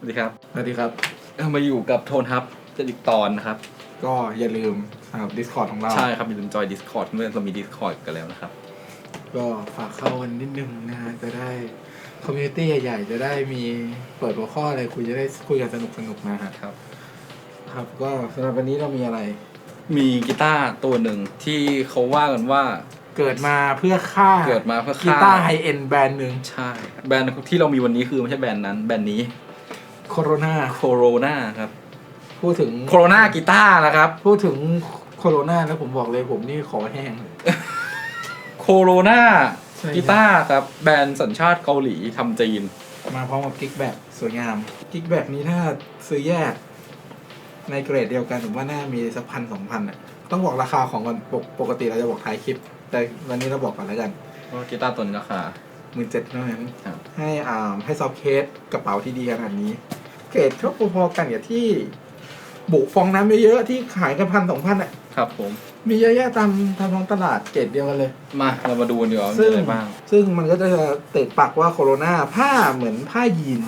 สวัสดีครับสวัสดีครับเรามาอยู่กับโทนฮับจะอีกตอนนะครับ ก็อย่าลืมสำหรับ Discord ของเรา ใช่ครับอย่าลืมจอย Discord เมื่อเรามี Discord กันแล้วนะครับ ก็ฝากเข้ากันนิดนึงนะฮะจะได้คอมมูนิตี้ใหญ่ๆ จะได้มีเปิดหัวข้ออะไรคุยจะได้คุยกันสนุกๆนะฮะครับ ครับก็สำหรับวันนี้เรามีอะไร มีกีตาร์ตัวหนึ่งที่เขาว่ากันว่าเกิดมาเพื่อฆ่าเกิดมาเพื่อกีฆ่าตาร์ไฮเอ็นแบรนด์หนึ่งใช่ครับแบรนด์ที่เรามีวันนี้คือไม่ใช่แบรนด์นั้นแบรนด์นี้ โคโรนาโคโรนาครับพูดถึงโคโรนากีตาร์นะครับ พูดถึงโคโรนาแล้วผมบอกเลยผมนี่ขอแห้ง โคโรนาใช่ครับ กีตาร์ครับแบรนด์สัญชาติเกาหลีทำจีน มาพร้อมกับกิ๊กแบบสวยงาม กิ๊กแบบนี้ถ้าซื้อแยก ในเกรดเดียวกันผมว่าน่ามีสักพันสองพันอะต้องบอกราคาของก่อนปกปกติเราจะบอกท้ายคลิป แต่วันนี้เราบอกก่อนแล้วกันเพราะกีตาร์ตัวนี้ราคาหมื่นเจ็ดเท่านั้น ครับ ให้อ่าให้ซอฟต์เคสกระเป๋าที่ดีขนาดนี้ เกรดก็พอๆกันกับที่ บุฟองน้ำเยอะๆที่ขายกันพันสองพันอะ ครับผม มีเยอะแยะตามตามท้องตลาดเกรดเดียวกันเลย มาเรามาดูกันดีกว่าว่ามีซึ่งอะไรบ้าง ซึ่งมันก็จะเตะปักว่าโคโรนาผ้าเหมือนผ้ายีน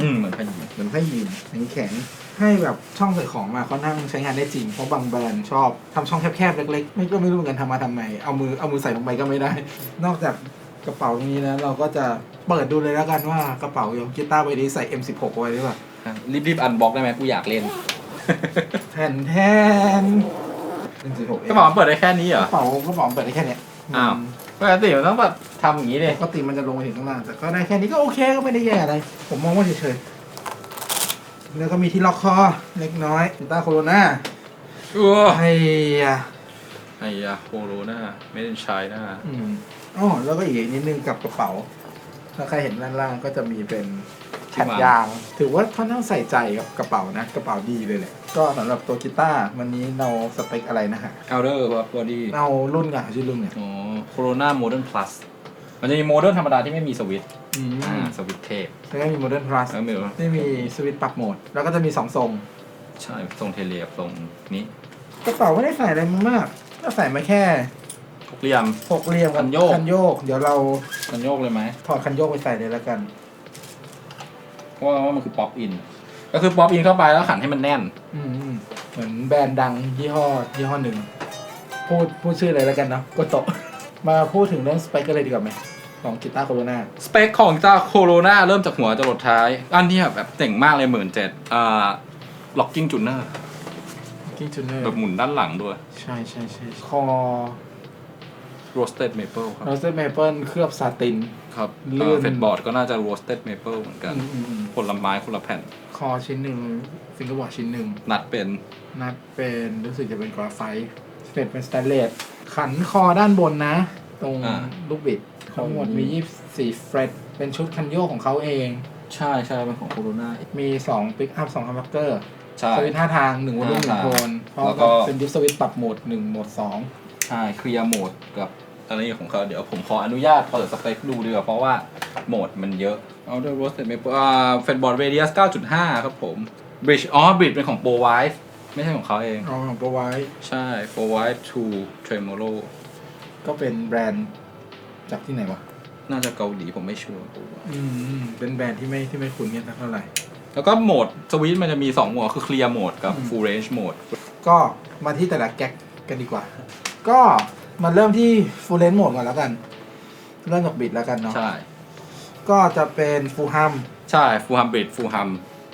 อืมเหมือนพายินเหมือนผ้ายีนแข็งแข็งๆให้แบบช่องใส่ของมาเขานั่งใช้งานได้จริง เพราะบางแบรนด์ชอบทำช่องแคบๆเล็กๆ ไม่ก็ไม่รู้เหมือนกันทำมาทำไม เอามือเอามือใส่ลงไปก็ไม่ได้ นอกจาก กระเป๋านี้นะเราก็จะเปิดดูเลยแล้วกันว่ากระเป๋ายกกีตาร์ใบนี้ใส่ M16 ไว้หรือเปล่ารีบรีบอันบ็อกได้ไหมกูอยากเล่น แทนแทน M16 กระเป๋ามันเปิดได้แค่นี้เหรกอ ระเป๋ากระเป๋าเปิดได้แค่เนี้ยอ้าว ปกติมันต้องแบบทำอย่างนี้เลยปกติมันจะลงไปถึงข้างล่างแต่ก็ได้แค่นี้ก็โอเคก็ไม่ได้แย่อะไร ผมมองว่าเฉยๆแล้วก็มีที่ล็อกคอเล็กน้อยกีตาร์โคโรนาอ้วไอ้ยะไอ้ยาโคโรนาไม่ได้ใช้นะอืม อ๋อแล้วก็อีกนิดนึงกับกระเป๋า ถ้าใครเห็นด้านล่างก็จะมีเป็นแผ่นยาง ถือว่าค่อนข้างใส่ใจกับกระเป๋านะ กระเป๋าดีเลยแหละ ก็สำหรับตัวกีตาร์วันนี้เราสเปคอะไรนะฮะเอาเดอร์บอดี้เอารุ่นกันชื่อรุ่นเนี่ยอ๋อโคโรนาโมเดิร์นพลัสมันจะมีโมเดิร์นธรรมดาที่ไม่มีสวิตช์อืมอ่าสวิตช์เทปแล้วก็มีโมเดิร์นพลัสแล้วไม่รู้ที่มีสวิตช์ปรับโหมด แล้วก็จะมีสองทรง ใช่ทรงเทเลบทรงนี้ กระเป๋าไม่ได้ใส่อะไรมาก ก็ใส่มาแค่ ทุกเหลี่ยม หกเหลี่ยมกับคันโยก คันโยก เดี๋ยวเรามันโยกเลยไหมถอดคันโยกไปใส่เลยแล้วกัน เพราะว่ามันคือป๊อปอิน ก็คือป๊อปอินเข้าไปแล้วขันให้มันแน่น อืมเหมือนแบรนด์ดังยี่ห้อยี่ห้อหนึ่ง พูดพูดชื่อเลยแล้วกันเนาะกดโตะ มาพูดถึงเรื่องสเปคกันเลยดีกว่าไหมของกีตาร์โคโรนาสเปคของกีตาร์โคโรนาเริ่มจากหัวจรดท้าย อันเนี้ยแบบเจ๋งมากเลยหมื่นเจ็ดอ่าล็อกกิ้งจูเนอร์กิ้งจูเนอร์แบบหมุนด้านหลังด้วย ใช่ใช่ใช่คอ roasted maple ครับโรสเตอร์เมเปิลเคลือบซาติน ครับเลื่อน เฟดบอร์ดก็น่าจะ roasted maple เหมือนกัน อืมอืมอืมคนละไม้คนละแผ่นคอชิ้นหนึ่งฟิงเกอร์บอร์ดชิ้นหนึ่ง นัดเป็น นัดเป็นรู้สึกจะเป็นกราไฟต์สเตทเป็นสแตนเลสขันคอด้านบนนะ ตรงอ่า ลูกบิดทั้งหมดมี 24 เฟรตเป็นชุดคันโยกของเขาเอง ใช่ใช่เป็นของโคโรนามี 2 ปิกอัพ2ฮัมบักเกอร์ใช่ สวิตช์ห้าทาง1วอลลุ่มหนึ่งห้าโททางนพร้อมแล้วก็ กับเป็นดิฟสวิตช์ปรับโหมด 1 โหมด ใช่เคลียร์โหมดกับ อะไรของเขาเดี๋ยวผมขออนุญาตเปิดสเปคดูดีกว่าเพราะว่าโหมดมันเยอะเอาด้วย roasted maple อ่าเฟดบอร์ด radius 9.5 ครับผม bridge อ๋อ bridge เป็นของ pro wife ไม่ใช่ของเขาเอง2เอาของตัวไว้ ใช่ pro wife to tremolo ก็เป็นแบรนด์จากที่ไหนวะ น่าจะเกาหลีผมไม่ชัวร์อืม เป็นแบรนด์ที่ไม่ที่ไม่คุ้นกันสักเท่าไหร่ แล้วก็โหมดสวิตช์มันจะมี 2 โหมดคือ clear mode กับอืม full range mode ก็มาที่แต่ละแก๊กกันดีกว่า ก็ มาเริ่มที่ฟูลเลน e โหมดก่อนแล้วกัน เริ่มจากบิดแล้วกันเนาะใช่ ก็จะเป็นฟูลฮัมใช่ full hum bridge full hum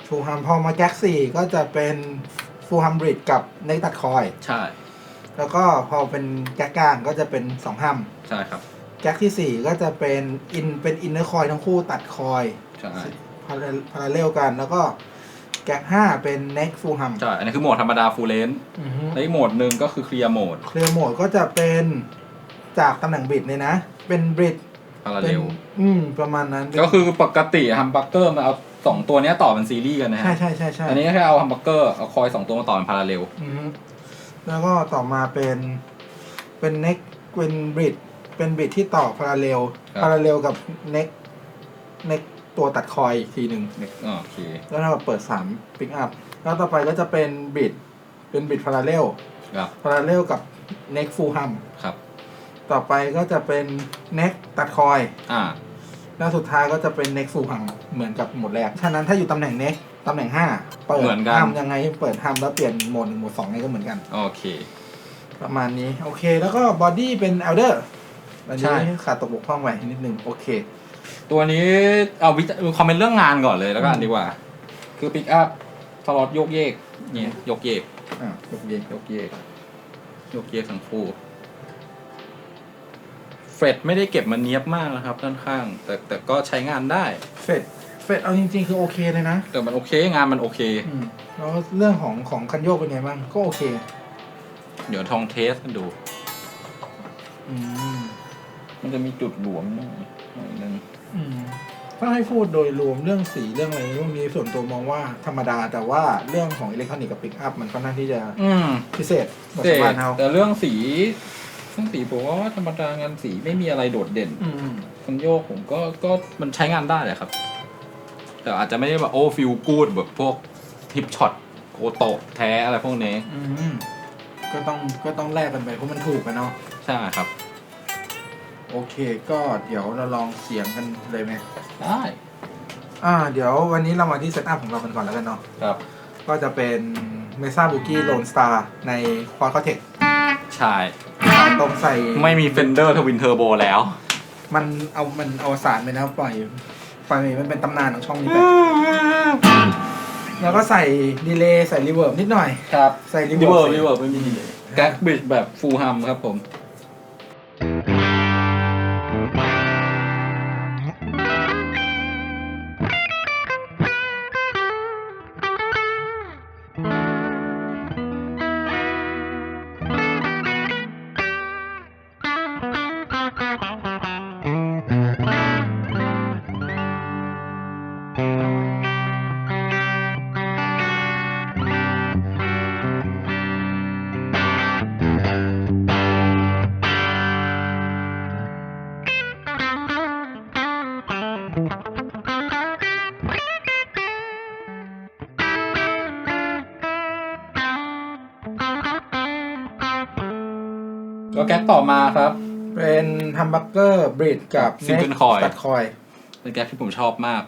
ฟูลฮัมพอมาแก๊กสี่ก็จะเป็นฟูลฮัมบริดกับเนกตัดคอย ใช่ แล้วก็พอเป็นแก๊กกลางก็จะเป็นสองฮัมใช่ครับแก๊กที่สี่ก็จะเป็นอินเป็นอินเนอร์คอยทั้งคู่ตัดคอยใช่พาราเลลกันแล้วก็ แก๊กห้าเป็นเน็กฟูลฮัมใช่ อันนี้คือโหมดธรรมดา full range แล้วอีกโหมดหนึ่งก็คือ clear mode เคลียร์โหมดก็จะเป็นจากตำแหน่งบิดเลยนะ เป็นบริดเป็น parallel อืม ประมาณนั้นเป็นก็คือปกติฮัมบักเกอร์มันเอาสองตัวเนี้ยต่อเป็นซีรีส์กันนะใช่ฮะใช่ใช่ใช่อันนี้ก็แค่เอาฮัมบักเกอร์เอาคอยสองตัวมาต่อเป็นพาราเรลอือฮึแล้วก็ต่อมาเป็นเป็นเน็กเป็นบริดเป็นบริดที่ต่อพาราเรลพาราเรลกับเน็กเน็ก ตัวตัดคอยอีกทีหนึ่งอ๋อโอเคแล้วเราเปิดสามปิกอัพแล้วต่อไปก็จะเป็นบริดเป็นบริดพาราเรลครับพาราเรลกับเน็กฟูลฮัมครับ ต่อไปก็จะเป็นเน็กตัดคอยอ่าแล้วสุดท้ายก็จะเป็น next ฟูหังเหมือนกับโหมดแรก ฉะนั้นถ้าอยู่ตำแหน่ง next ตำแหน่ง5เปิดเหมือนกันทำยังไงเปิดทำแล้วเปลี่ยนโหมดหนึ่งโหมดสองนี่ก็เหมือนกัน โอเค ประมาณนี้ โอเค แล้วก็บอดี้เป็น elder อันใช่ นี้ขาดตกบกพร่องไว้นิดนึงโอเค ตัวนี้เอาวิจคอมเมนต์เรื่องงานก่อนเลยแล้วกันอืมดีกว่า คือปิกอัพสล็อตโยกเยกเนี่ยยกเยกอะยกเยกยกเยกยกเยกทั้งคู่เฟรดไม่ได้เก็บมันเนียบมากนะครับด้านข้าง แต่แต่ก็ใช้งานได้ เฟดเฟดเอาจริง ๆ คือโอเคเลยนะแต่มันโอเคงานมันโอเค อืมแล้วเรื่องของของคันโยกเป็นไงบ้าง ก็โอเค เดี๋ยวทองเทสกันดู อืมมันจะมีจุดหลวมหน่อยหน่อยนึง อืมถ้าให้พูดโดยรวมเรื่องสีเรื่องอะไรพวกนี้ส่วนตัวมองว่าธรรมดาแต่ว่าเรื่องของอิเล็กทรอนิกส์กับปิกอัพมันค่อนข้างที่จะอืมพิเศษกว่าแต่ชาวบ้านเขาแต่เรื่องสีเรื่องสีผมว่าธรรมดางานสีไม่มีอะไรโดดเด่นอืมคันโยกผมก็ก็มันใช้งานได้แหละครับ แต่อาจจะไม่ได้แบบโอ้ฟิลกูดแบบพวกทิปช็อตโคโตะแท้อะไรพวกนี้ อืมก็ต้องก็ต้องแลกกันไปเพราะมันถูกกันเนาะใช่ครับ โอเค ก็เดี๋ยวเราลองเสียงกันเลยไหมได้อ่า เดี๋ยววันนี้เรามาที่เซตอัพของเรากันก่อนแล้วกันเนาะ ครับ ก็จะเป็นเมซ่าบุกี้โลนสตาร์ในควอ d คอเทคใช่ ตรงใส่ ไม่มีเฟนเดอร์ทวินเทอร์โบแล้ว มันเอา มันเอาสารไปนะปล่อยปล่อยมันเป็นตำนานของช่องนี้ไป แล้วก็ใส่ดีเลย์ใส่รีเวิร์บนิดหน่อย ครับ ใส่รีรีเวิเวิร์ร์บบรีเวิร์บไม่มีแก๊กบิดแบบฟูลฮัมครับผม ก็แก๊กต่อมาครับ เป็นฮัมบักเกอร์บริดกับ Single neck coil ตัดคอย เป็นแก๊กที่ผมชอบมาก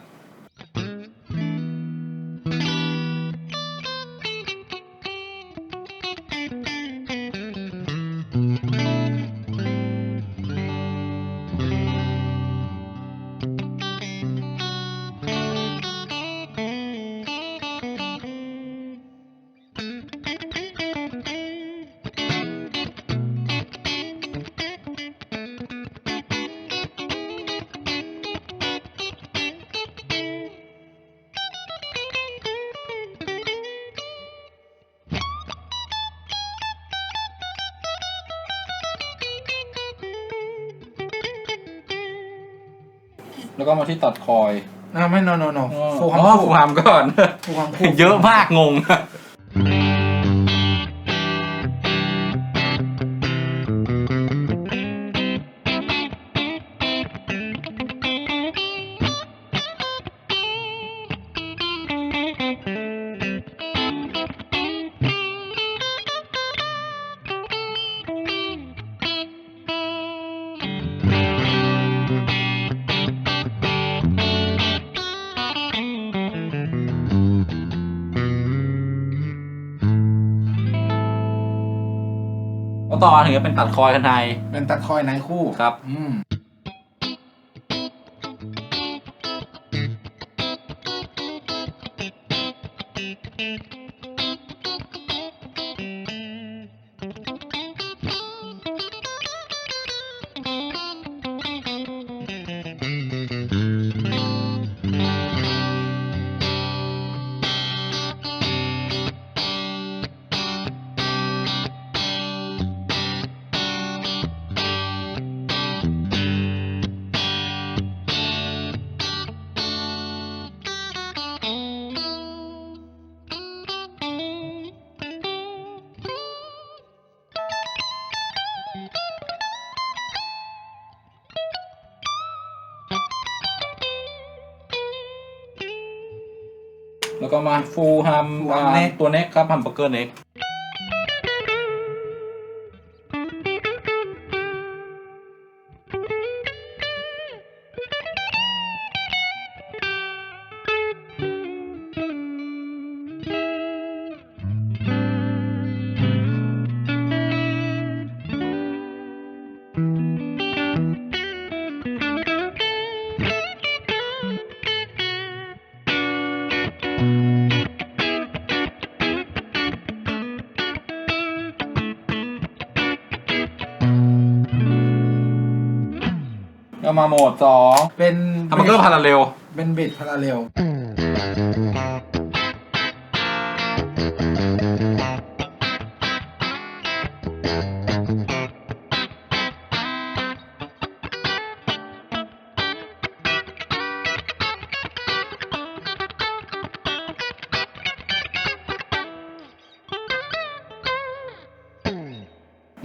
แล้วก็มาที่ตัดคอย อ่าไม่ no no no ฟูอ๋ฮัมอฟูลฮัมก่อน ฟูฮัมคู่เยอะมากงง ต่อมาถึงจะเป็นตัดคอยข้างในเป็นตัดคอยในคู่ครับ อืม แล้วก็มาฟูลฮัม Full Hum Neck ตัวเน็กครับฮัมเบอร์เกอร์เน็ก ก็มาโหมดสองเป็นทำมันก็พาราเรลเป็นบิดพาราเรล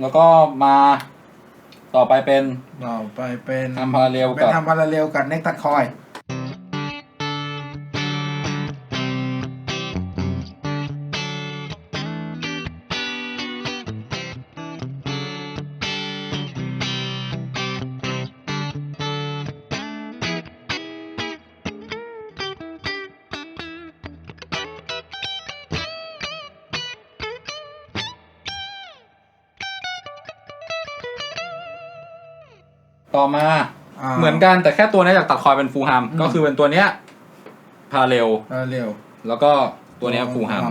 แล้วก็มาต่อ ไปเป็นต่อไปเป็นทำพาราเรลเป็นกับทำพาราเรลกับเน็กตัดคอย อมาาเหมือนกันแต่แค่ตัวนี้จากตัดคอยเป็นฟูลฮัมอืม ก็คือเป็นตัวเนี้ยพาราเรลพาราเรลแล้วก็ตัวเนี้ยฟูลฮัม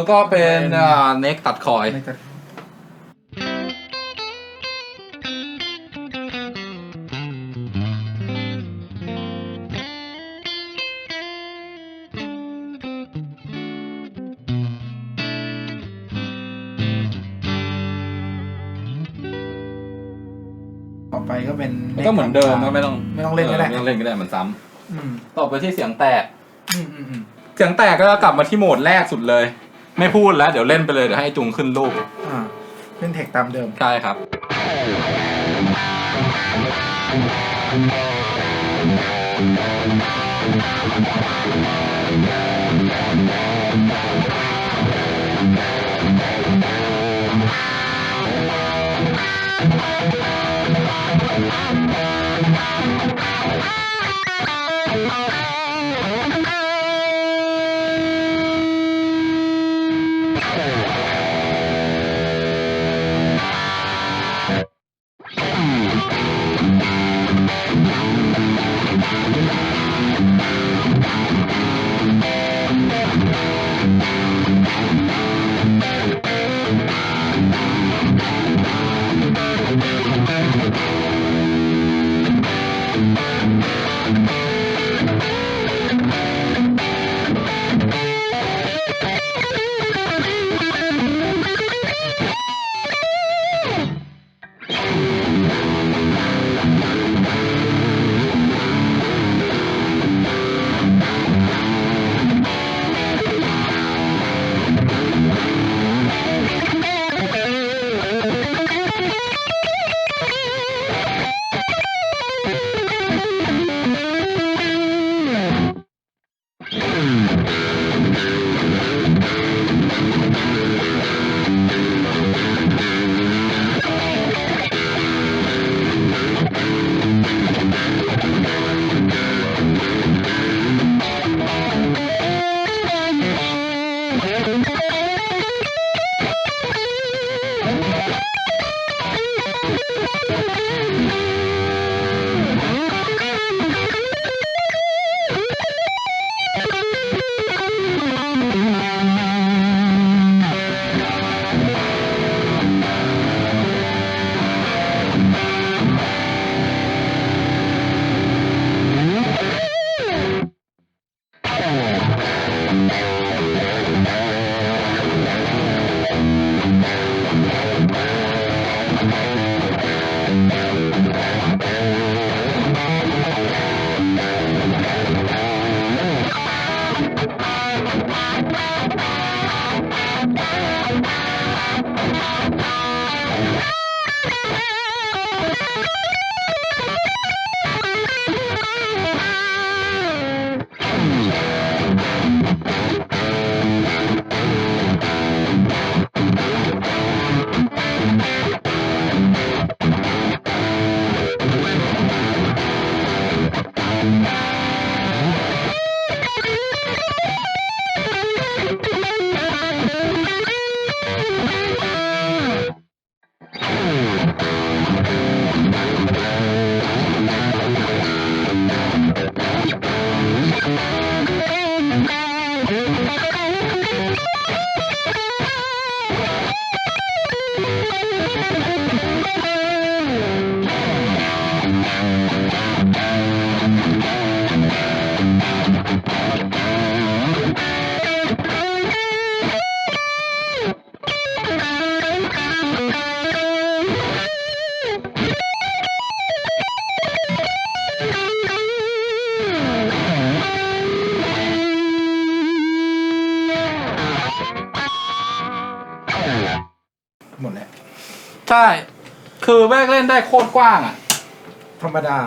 แล้วก็เป็นเน็กตัดคอยเน็กตัดต่อไปก็เป็นมันก็เหมือนเดิมก็ไม่ต้องไม่ต้องเล่นก็ได้ไม่ต้องเล่นก็ได้มันซ้อืมำต่อไปที่เสียงแตก อืมอืมอืมเสียงแตกก็กลับมาที่โหมดแรกสุดเลย ไม่พูดแล้ว เดี๋ยวเล่นไปเลย เดี๋ยวให้จุงขึ้นรูปอ่าเป็นเทคตามเดิม ใช่ครับ อ แม่งเล่นได้โคตรกว้างอะ ธรรมดา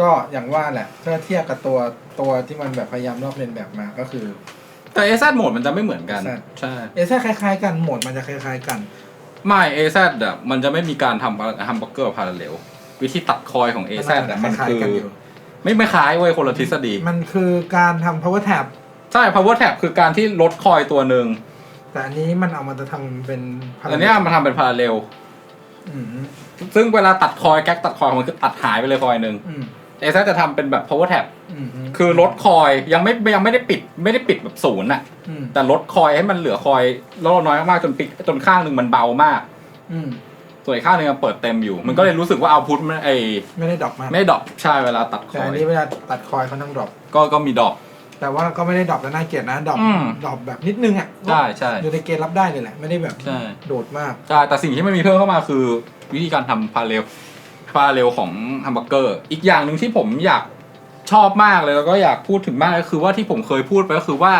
ก็อย่างว่าแหละถ้าเทียบกับตัวตัวที่มันแบบพยายามลอกเลียนแบบมาก็คือ แต่ AZ โหมดมันจะไม่เหมือนกัน AZ ใช่ เอซ่คล้ายๆกันโหมดมันจะคล้าย ๆ กัน ไม่ AZ อะมันจะไม่มีการทำฮัมเบอร์เกอร์พาราเรลวิธีตัดคอยของ AZ อะมันคล้ายคือๆกันอยู่ไม่ไม่คล้ายเว้ยคนละทฤษฎี มันคือการทำ power tab ใช่ power tab คือการที่ลดคอยตัวหนึ่งแต่อันนี้มันเอามาจะทำเป็นอันเนี้ยมันทำเป็นพาราเรลอืม ซึ่งเวลาตัดคอยแก๊กตัดคอยของมันคือตัดหายไปเลยคอยหนึ่งอืม AZ จะทำเป็นแบบ power tab อืมคือลดคอยยังไม่ยังไม่ได้ปิดไม่ได้ปิดแบบศูนย์อะอืมแต่ลดคอยให้มันเหลือคอยลดน้อยมากๆจนปิดจนข้างหนึ่งมันเบามาก อืมส่วนอีกข้างหนึ่งมันเปิดเต็มอยู่ มันก็เลยรู้สึกว่าเอาพุทมันไอไม่ได้ดรอปมากไม่ดรอปใช่เวลาตัดคแต่ออันยนี้เวลาตัดคอยเขาต้องดรอปก็ก็มีดรอป แต่ว่าก็ไม่ได้ดรอปแล้วน่าเกลียดนะดรอปอืม ดรอปแบบนิดนึงอะใช่ใช่ อยู่ในเกณฑ์รับได้เลยแหละ ไม่ได้แบบใช่ โดดมาก ใช่แต่สิ่งที่มันมีเพิ่มเข้ามาคือ วิธีการทำพาเรลพาเรลของฮัมเบอร์เกอร์ อีกอย่างหนึ่งที่ผมอยากชอบมากเลยแล้วก็อยากพูดถึงมากก็คือว่าที่ผมเคยพูดไปก็คือว่า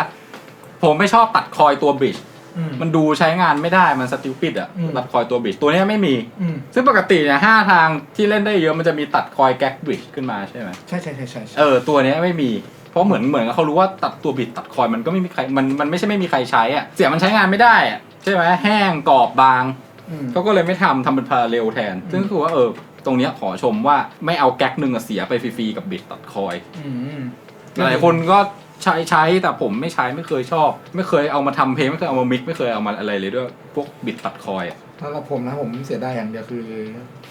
ผมไม่ชอบตัดคอยตัวบริดจ์อืมมันดูใช้งานไม่ได้มันสติวปิดอะอืมตัดคอยตัวบริดจ์ตัวเนี้ยไม่มีอืมซึ่งปกติเนี่ยห้าทางที่เล่นได้เยอะมันจะมีตัดคอยแก๊กบริดจ์ขึ้นมาใช่ไหมใช่ใช่ใช่ใช่ใช่เออตัวเนี้ยไม่มีเพราะเหมือนเหมือนกับเขารู้ว่าตัดตัวบิดตัดคอยมันก็ไม่มีใครมันมันไม่ใช่ไม่มีใครใช้อะเสียงมันใช้งานไม่ได้อะใช่ไหมแห้งกรอบบางอืม เขาก็เลยไม่ทำทำเป็นพาราเรลแทนอืมซึ่งคือว่าเออตรงเนี้ยขอชมว่าไม่เอาแก๊กหนึ่งอะเสียไปฟรีๆกับบิดตัดคอยอืมหลายคนก็ใช้ใช้แต่ผมไม่ใช้ไม่เคยชอบ ไม่เคยเอามาทำเพลงไม่เคยเอามามิกไม่เคยเอามาอะไรเลยด้วยพวกบิดตัดคอยอะสำหรับผมนะผมเสียดายอย่างเดียวคือ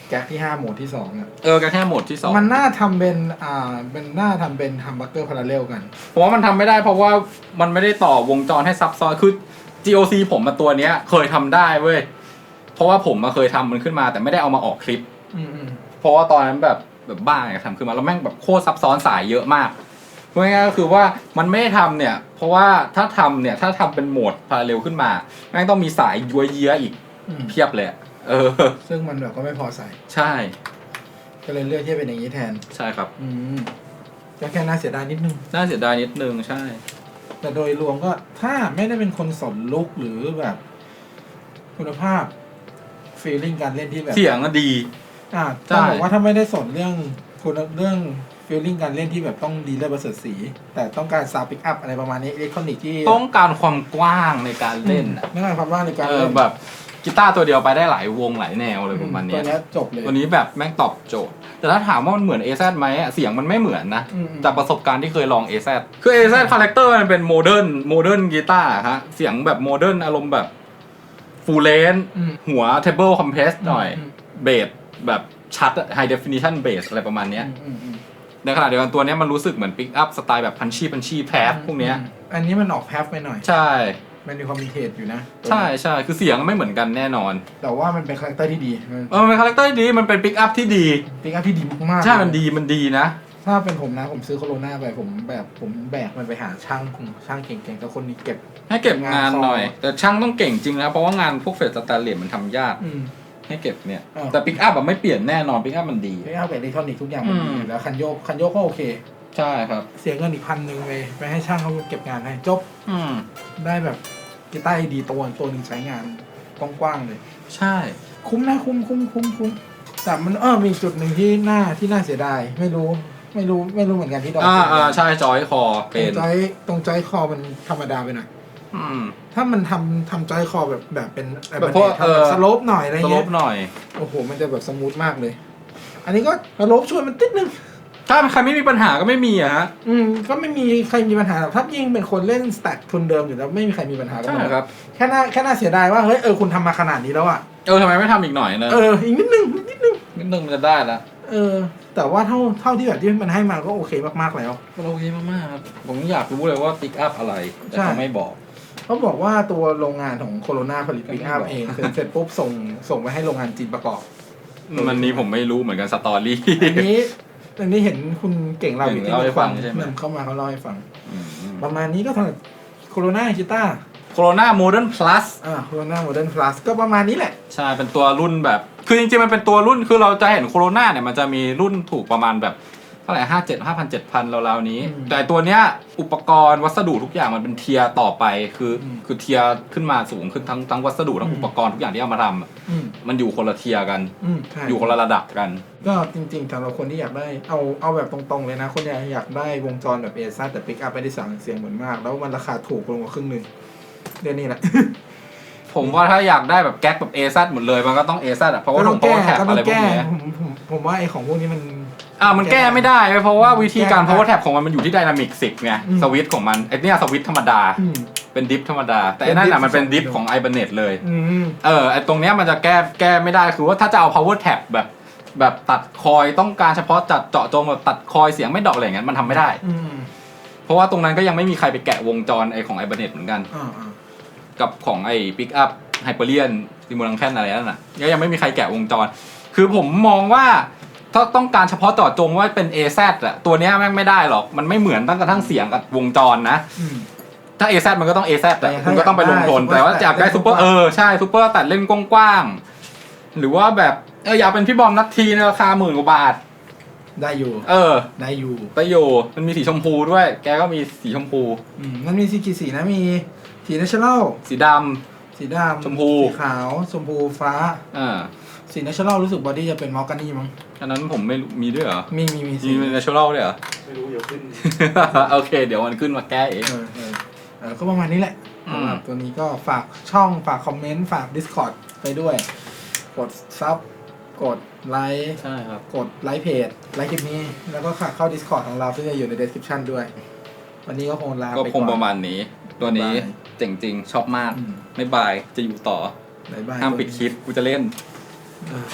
แก๊กที่ห้าโหมดที่สองอะเออก็แค่โหมดที่สองมันน่าทำเป็นอ่าเป็นน่าทำเป็นฮัมเบอร์เกอร์พาราเรลกันผมว่ามันทำไม่ได้เพราะว่ามันไม่ได้ต่อวงจรให้ซับซ้อนคือ GOC ผมมาตัวเนี้ยเคยทำได้เว้ย เพราะว่าผมมาเคยทำมันขึ้นมา แต่ไม่ได้เอามาออกคลิป อืมอืมเพราะว่าตอนนั้นแบบแบบบ้าไงทำขึ้นมาแล้วแม่งแบบโคตรซับซ้อนสายเยอะมากพูดง่ายๆก็คือว่ามันไม่ได้ทำเนี่ย เพราะว่าถ้าทำเนี่ยถ้าทำเป็นโหมดพาเร็วขึ้นมาแม่งต้องมีสายยัวเยียอีกอืมเพียบเลยอะเออ ซึ่งมันแบบก็ไม่พอใส่ ใช่ก็เลยเลือกที่จะเป็นอย่างนี้แทน ใช่ครับ อืมก็แค่น่าเสียดายนิดนึง น่าเสียดายนิดนึงใช่ แต่โดยรวมก็ถ้าไม่ได้เป็นคนสนลุกหรือแบบ คุณภาพ ฟีลลิ่งการเล่นที่แบบ เสียงก็ดี อ่าใช่ ต้องบอกว่าถ้าไม่ได้สนเรื่องคุณเรื่องฟีลลิ่งการเล่นที่แบบต้องดีเลิศประเสริฐสี แต่ต้องการซาวปิกอัพอะไรประมาณนี้อิเล็กทรอนิกที่ต้องการความกว้างในการเล่นอะไม่ต้องการความว่างในการเออเล่นแบบกีตาร์ตัวเดียวไปได้หลายวงหลายแนวเลยประมาณตัเนี้วย เนี้ยจบเลย ตัวนี้แบบแม่งตอบโจทย์ แต่ถ้าถามว่ามันเหมือน AZ ไหมอะเสียงมันไม่เหมือนนะ อืมอืมจากประสบการณ์ที่เคยลอง AZ คือ AZ คาแรคเตอร์มันเป็นโมเดิร์นโมเดิร์นกีตาร์ฮะ เสียงแบบโมเดิร์นอารมณ์แบบ ฟูลเลนอืมหัวเทเบิลคอมเพรสหน่อยอืมเบสแบบชัดไฮเดฟินิชันเบสอะไรประมาณเนี้ยอืมอืมในขณะเดียวกันตัวเนี้ยมันรู้สึกเหมือนปิกอัพสไตล์แบบพันชีพันชีแพฟพวกเนี้ยอืมอันนี้มันออกแพฟไปหน่อย ใช่ มันมีความมีเทสอยู่นะ ใช่ใช่คือเสียงไม่เหมือนกันแน่นอน แต่ว่ามันเป็นคาแรคเตอร์ที่ดีมันเออมันเป็นคาแรคเตอร์ที่ดีมันเป็นปิกอัพที่ดีปิกอัพที่ดีมากๆใช่มันดีมันดีนะ ถ้าเป็นผมนะผมซื้อโคโรนาไปผมแบบผมแบกมันไปหาช่างช่างเก่งๆแต่คนนี้เก็บ ให้เก็บงานงานหน่อยคอแต่ช่างต้องเก่งจริงนะเพราะว่างานพวกเฟสสแตนเลสมันทำยาก อืม ให้เก็บเนี่ย อ้าว แต่ปิกอัพแบบไม่เปลี่ยนแน่นอนปิกอัพมันดีปิกอัพกับอิเล็กทรอนิกส์ทุกอย่างมันดีอืม อยู่แล้วคันโยกคันโยกก็โอเค ใช่ครับ เสียเงินอีกพันหนึ่งไปไปให้ช่างเขาเก็บงานให้จบอืม ได้แบบกีตาร์ดีตัวตัวหนึ่งใช้งานกว้างๆเลย ใช่ คุ้มนะคุ้มคุ้มคุ้มคุ้มแต่มันเออมีจุดหนึ่งที่น่าที่น่าเสียดาย ไม่รู้ ไม่รู้ไม่รู้เหมือนกันที่ดอกอ่าเสียอ่าดายใช่จอยคอตเป็รงนจอยตรงจอยคอมันธรรมดาไปหน่อย อืม ถ้ามันทำทำจอยคอแบบแบบเป็นแบบแบบพวกทำแบบเออ สโลปหน่อยอะไรสลเงี้บยหน่อย โอ้โห มันจะแบบสมูทมากเลย อันนี้ก็สโลปช่วยมันติดนึง ถ้าใครไม่มีปัญหาก็ไม่มีอะฮะอืมก็ไม่มีใครมีปัญหาหรอกถ้ายิ่งเป็นคนเล่นสแต็กทุนเดิมอยู่แล้วไม่มีใครมีปัญหากับใช่มันครับ แค่น่าแค่น่าเสียดายว่าเฮ้ยเออคุณทำมาขนาดนี้แล้วอะเออทำไมไม่ทำอีกหน่อยนะเอออีกนิดนึงนิดนึงนิดนึงมันจะได้ละ เออ แต่ว่าเท่าเท่าที่แบบที่มันให้มาก็โอเคมากๆแล้ว มันโอเคมากๆครับผมอยากรู้เลยว่าปิกอัพอะไร แต่ใช่ เขาไม่บอก เขาบอกว่าตัวโรงงานของโคโรนาผลิตปิกอัพเองเสร็จเสร็จปุ๊บส่งส่งไปให้โรงงานจีนประกอบ มันนี้ผมไม่รู้เหมือนกันสตอรี่ อันนี้อันนี้เห็นคุณเก่งเราอยู่ที่เก่งเล่าให้ฟังใช่ไหม นำเข้ามาเขาเล่าให้ฟัง อืมประมาณนี้ก็สำหรับโคโรนากีตาร์ โคโรนาโมเดิร์นพลัสอ่าโคโรนาโมเดิร์นพลัสก็ประมาณนี้แหละ ใช่ เป็นตัวรุ่นแบบ คือจริงๆ มันเป็นตัวรุ่น คือเราจะเห็นโคโรนาเนี่ย มันจะมีรุ่นถูกประมาณแบบท่าไหร่ห้าเจ็ดห้าพันเจ็ดพันราวๆนี้ อืมแต่ตัวเนี้ยอุปกรณ์วัสดุทุกอย่างมันเป็นเทียร์ต่อไป คืออมคือเทียร์ขึ้นมาสูงขึ้นทั้งทั้งวัสดุทั้งอืม อุปกรณ์ทุกอย่างที่เอามาทำอะอืมมันอยู่คนละเทียร์กัน อืมใช่ อยู่คนละระดับกัน ก็จริงๆสำหรับคนที่อยากได้เอาเอาแบบตรงๆเลยนะ คนอยากอยากได้วงจรแบบเอซ่าแต่ปิกอัพไม่ได้สั่งเสียงเหมือนมาก แล้วมันราคาถูกลงกว่าครึ่งหนึ่ง เรื่องนี้แหละ ผมว่าถ้าอยากได้แบบแก๊กแบบเอซัหมดเลยมันก็ต้องเอซัอะเพราะว่าก็ลต้องงโปรแก้แท็บก็อะต้อไรงพวกแก้เนี้ยผมผมผมว่าไอของพวกนี้มัน อะมันแก้ไม่ได้เว้ยเพราะว่าวิธีการแก้ไม่ได้ power tab ของมันมันอยู่ที่ dynamic 10ไงอืม สวิตช์ของมันไอ้เนี่ยสวิตช์ธรรมดา อืม เป็นดิฟธรรมดา แต่เป็นไอ้นั่นน่ะ diff มันเป็นดิฟสองของ i b a n e t เลย อืม เออไอ้ตรงเนี้ยมันจะแก้แก้ไม่ได้คือว่าถ้าจะเอา power tab แบบ แบบตัดคอยต้องการเฉพาะจัดเจาะจงแบบตัดคอยเสียงไม่ดรอกอะไรอย่างนั้นมันทำไม่ได้ อืมเพราะว่าตรงนั้นก็ยังไม่มีใครไปแกะวงจรไอ้ของ i b a n e t เหมือนกัน อ่าอ่า กับของไอ้ pick up hyperion ซิมูลังแคนอะไรนั่นน่ะก็ยังไม่มีใครแกะวงจร คือผมมองว่าถ้าต้องการเฉพาะเจาะจงว่าเป็น AZ อะตัวเนี้ยแม่งไม่ได้หรอก มันไม่เหมือนตั้งกระทั่งเสียงกับวงจรนะ อืม ถ้า AZ มันก็ต้อง AZ แต่อะถ้าคุณก็ต้องไปลงทุนอยากได้แต่ว่าอยากได้ super ซูเปอร์ตัดเล่นเออใช่ซูเปอร์ตัดเล่นกว้างๆหรือว่าแบบเอออยากเป็นพี่บอมนัททีในราคาหมื่นกว่าบาท ได้อยู่ เออได้อยู่ไปอยู่มันมีสีชมพูด้วย แกก็มีสีชมพู อืมมันมีสีกี่สีนะมี สีเนเชอรัลสีด สีดำชมพูสีขาวชมพูฟ้าำอ่าสีเนเชอรัลรู้สึกบอดี้จะเป็นมอร์กานี่มั้งอันนั้นผมไม่รู้มีด้วยเหรอมีมีมีสีมีเป็น natural ด้วยเหรอ ไม่รู้เดี๋ยวขึ้น โอเค เดี๋ยวมันขึ้นมาแก้เอง เออเออเออก็ประมาณนี้แหละอืม สำหรับตัวนี้ก็ฝากช่องฝากคอมเมนต์ ฝาก Discord ไปด้วย กดซับกด ไลค์ใช่ครับ กดไลค์เพจ ไลค์คลิปนี้ แล้วก็เข้า Discord ของเราซึ่งจะอยู่ใน description ด้วย วันนี้ก็คงลาก็ไปคงก่อนประมาณนี้ ตัวนี้บ๊ายบายเจ๋งจริงชอบมาก อืม ไม่บายจะอยู่ต่อ บ๊ายบายห้ามปิดคลิปกูจะเล่น เออ